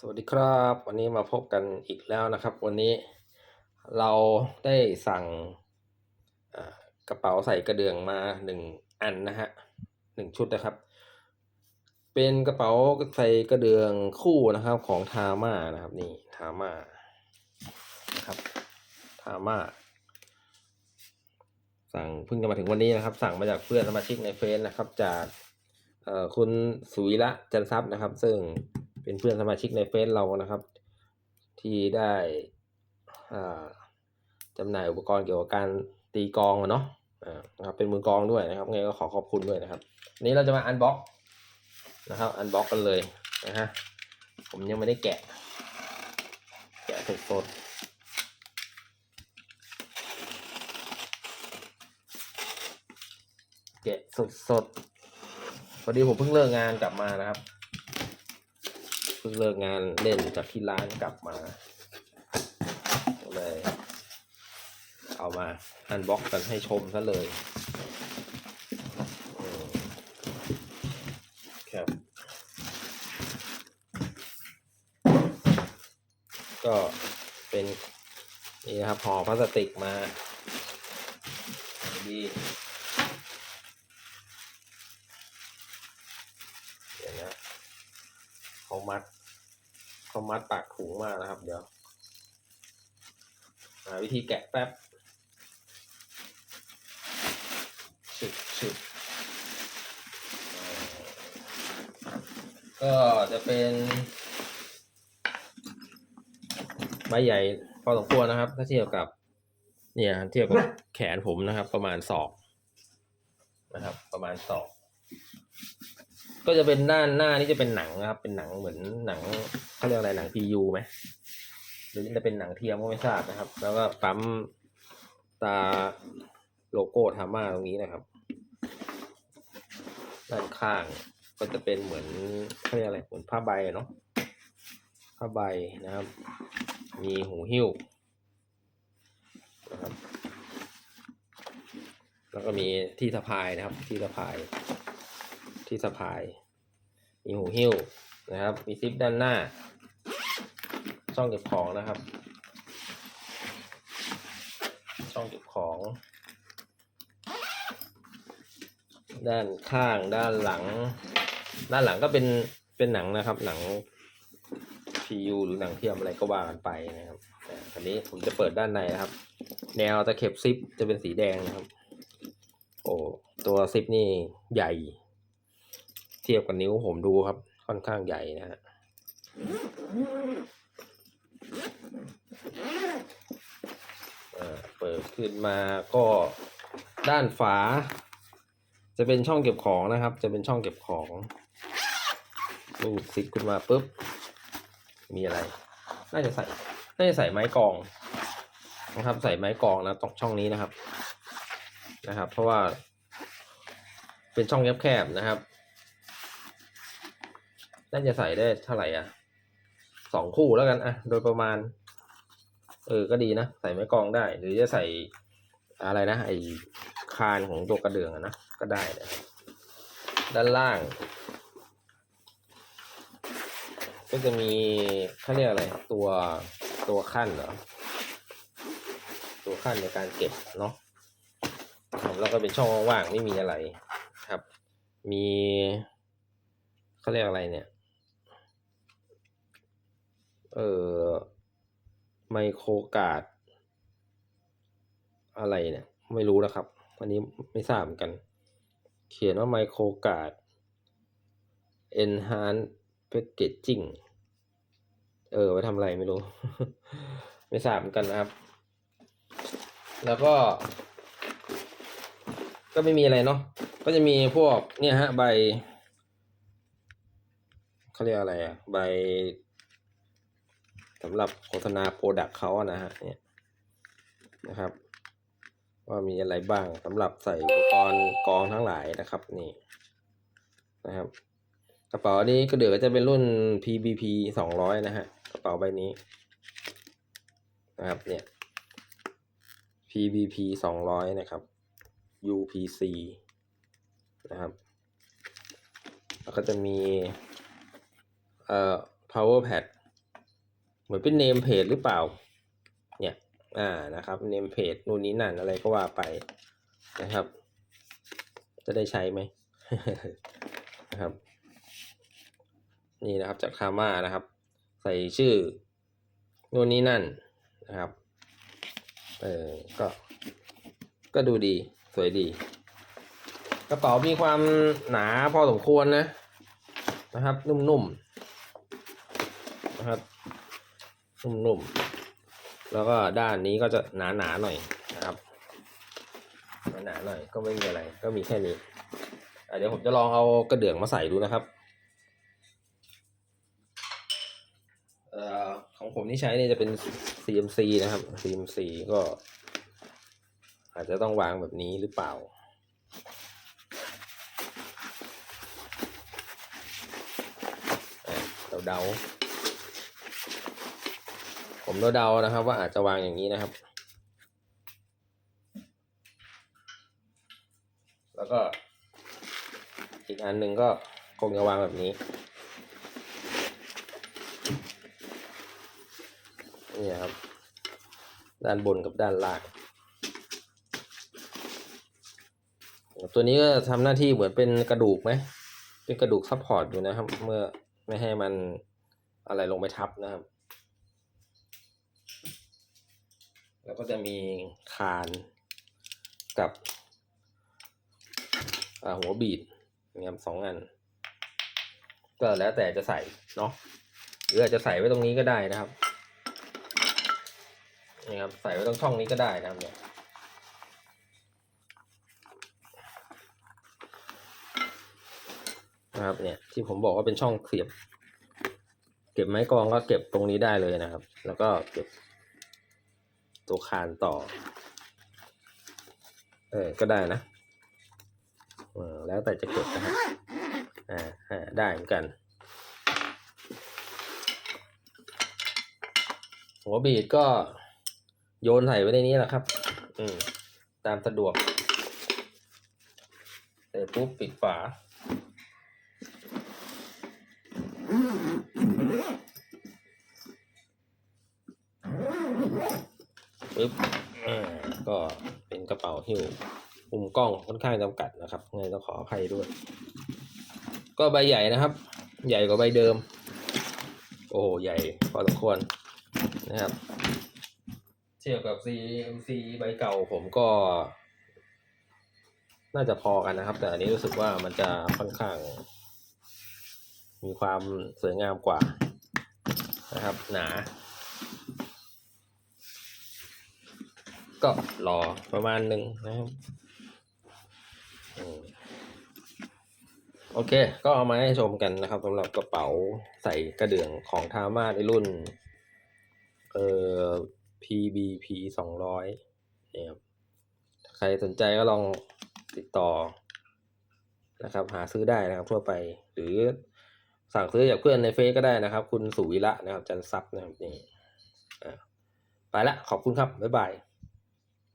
สวัสดีครับ วันนี้มาพบกันอีกแล้วนะครับ วันนี้เราได้สั่งกระเป๋าใส่กระเดื่องมาหนึ่งอันนะฮะหนึ่งชุดนะครับ เป็นกระเป๋าใส่กระเดื่องคู่นะครับของทาม่านะครับนี่ทาม่านะครับทาม่าสั่งเพิ่งจะมาถึงวันนี้นะครับ สั่งมาจากเพื่อนสมาชิกในเฟซนะครับ จากเอ่อคุณสุวิระจันทรัพย์นะครับ ซึ่ง เป็นเพื่อนสมาชิกในเฟซเรานะครับ ที่ได้จำหน่ายอุปกรณ์เกี่ยวกับการตีกองอะเนาะนะครับเป็นมือกองด้วยนะครับไงก็ขอขอบคุณด้วยนะครับนี้เราจะมาอันบ็อกนะครับอันบ็อกกันเลยนะฮะผมยังไม่ได้แกะ แกะสดแกะสดๆพอดีผมเพิ่งเลิกงานกลับมานะครับ เพิ่งเลิกงานเล่นจากที่ร้านกลับมาก็เลยเอามาอันบ็อกกันให้ชมซะเลยครับ ก็เป็นนี่นะครับห่อพลาสติกมาดีเดี๋ยวนะเขา มัดเขามัดปากถุงมานะครับ เดี๋ยวหาวิธีแกะแป๊บฉึบฉึบอ่าก็จะเป็นใบใหญ่พอสมควรนะครับ ถ้าเทียบกับ เนี่ยเทียบกับแขนผมนะครับ ประมาณศอกนะครับ ประมาณศอก ก็จะเป็นด้านหน้านี่จะเป็นหนังนะครับ เป็นหนังเหมือนหนังเขาเรียกอะไรหนัง PU ไหมหรือจะเป็นหนังเทียมก็ไม่ทราบนะครับ แล้วก็ปั๊มตาโลโก้ทาม่าตรงนี้นะครับ ด้านข้างก็จะเป็นเหมือนเขาเรียกอะไรเหมือนผ้าใบเนาะผ้าใบนะครับ มีหูหิ้วนะครับ แล้วก็มีที่สะพายนะครับ ที่สะพาย ที่สะพาย มีหูหิ้วนะครับ มีซิปด้านหน้า ช่องเก็บของนะครับ ช่องเก็บของ ด้านข้างด้านหลัง ด้านหลังก็เป็นเป็นหนังนะครับ หนัง PU หรือหนังเทียมอะไรก็ว่ากันไปนะครับแต่คันนี้ผมจะเปิดด้านในนะครับ แนวตะเข็บซิปจะเป็นสีแดงนะครับ โอ้ตัวซิปนี่ใหญ่ ทียบกับนิ้วผมดูครับ ค่อนข้างใหญ่นะฮะเอ่อเปิดขึ้นมาก็ด้านฝา จะเป็นช่องเก็บของนะครับ จะเป็นช่องเก็บของรูดซิปขึ้นมาปุ๊บ มีอะไร น่าจะใส่ น่าจะใส่ไม้กรองนะครับ ใส่ไม้กรองนะตรงช่องนี้นะครับ นะครับ เพราะว่า เป็นช่องแคบๆนะครับ น่าจะใส่ได้เท่าไหร่อะสองคู่แล้วกันอะ โดยประมาณ เออก็ดีนะ ใส่ไม้กองได้ หรือจะใส่อะไรนะ ไอคานของตัวกระเดื่องอะนะก็ได้นะด้านล่าง ก็จะมีเขาเรียกอะไรตัวตัวขั้นเหรอตัวขั้นในการเก็บเนาะแล้วก็เป็นช่องว่างๆไม่มีอะไรครับ มีเขาเรียกอะไรเนี่ย เออไมโครกาดอะไรเนี่ย ไม่รู้นะครับ อันนี้ไม่ทราบกัน เขียนว่าไมโครกาด enhance packaging เออ ไว้ทำอะไรไม่รู้ ไม่ทราบกันนะครับ แล้วก็ ก็ไม่มีอะไรเนาะ ก็จะมีพวกเนี่ยฮะ ใบเขาเรียกอะไรอะใบ สำหรับโฆษณาโปรดักเขานะฮะเนี่ยนะครับ ว่ามีอะไรบ้างสำหรับใส่อุปกรณ์กองทั้งหลายนะครับนี่นะครับ กระเป๋านี้ก็เดี๋ยวก็จะเป็นรุ่น PBP สองร้อยนะฮะกระเป๋าใบนี้นะครับเนี่ย PBP สองร้อยนะครับ UPC นะครับ แล้วก็จะมีเอ่อ power pad เหมือนเป็นเนมเพจหรือเปล่า เนี่ย อ่านะครับเนมเพจนู่นนี้นั่นอะไรก็ว่าไปนะครับ จะได้ใช้ไหมนะครับ นี่นะครับจากคาม่านะครับ ใส่ชื่อนู่นนี้นั่นนะครับเออก็ ก็ดูดีสวยดี กระเป๋ามีความหนาพอสมควรนะ นะครับ นุ่มๆนะครับ นุ่มๆ แล้วก็ด้านนี้ก็จะหนาๆหน่อยนะครับ หนาๆหน่อยก็ไม่มีอะไร ก็มีแค่นี้เดี๋ยวผมจะลองเอากระเดื่องมาใส่ดูนะครับเอ่อของผมที่ใช้เนี่ยจะเป็น CMC นะครับ CMC ก็ อาจจะต้องวางแบบนี้หรือเปล่า เดาเดาๆ ผมเดาๆนะครับ ว่าอาจจะวางอย่างนี้นะครับ แล้วก็อีกอันหนึ่งก็คงจะวางแบบนี้นี่ครับ ด้านบนกับด้านล่างตัวนี้ก็ทำหน้าที่เหมือนเป็นกระดูกไหม เป็นกระดูกซัพพอร์ตอยู่นะครับ เมื่อไม่ให้มันอะไรลงไปทับนะครับ แล้วก็จะมีคานกับอ่าหัวบีดนะครับสองอัน ก็แล้วแต่จะใส่เนาะหรืออาจจะใส่ไว้ตรงนี้ก็ได้นะครับนี่ครับใส่ไว้ตรงช่องนี้ก็ได้นะครับเนี่ยนะครับเนี่ยที่ผมบอกว่าเป็นช่องเสียบ เก็บไม้กรองก็เก็บตรงนี้ได้เลยนะครับ แล้วก็เก็บ ตัวคานต่อ เออ ก็ได้นะแล้วแต่จะเก็บนะครับอ่าได้เหมือนกัน หัวบีดก็โยนใส่ไว้ในนี้แหละครับ อืม ตามสะดวกเสร็จปุ๊บปิดฝา ปึ๊บอ่าก็เป็นกระเป๋าหิ้วมุมกล้องค่อนข้างจำกัดนะครับไงต้องขออภัยด้วย ก็ใบใหญ่นะครับ ใหญ่กว่าใบเดิม โอ้โหใหญ่พอสมควรนะครับ เทียบกับ CMC ใบเก่าผมก็ น่าจะพอกันนะครับ แต่อันนี้รู้สึกว่ามันจะค่อนข้าง มีความสวยงามกว่านะครับ หนา ก็รอประมาณหนึ่งนะครับโอเค ก็เอามาให้ชมกันนะครับสำหรับกระเป๋าใส่กระเดื่องของทามาในรุ่น เอ่อ PBP สองร้อยเนี่ยครับใครสนใจก็ลองติดต่อนะครับ หาซื้อได้นะครับทั่วไป หรือสั่งซื้อจากเพื่อนในเฟซก็ได้นะครับ คุณสุวิระนะครับ จันทรัพย์นะครับนี่ไปละขอบคุณครับ บ๊ายบาย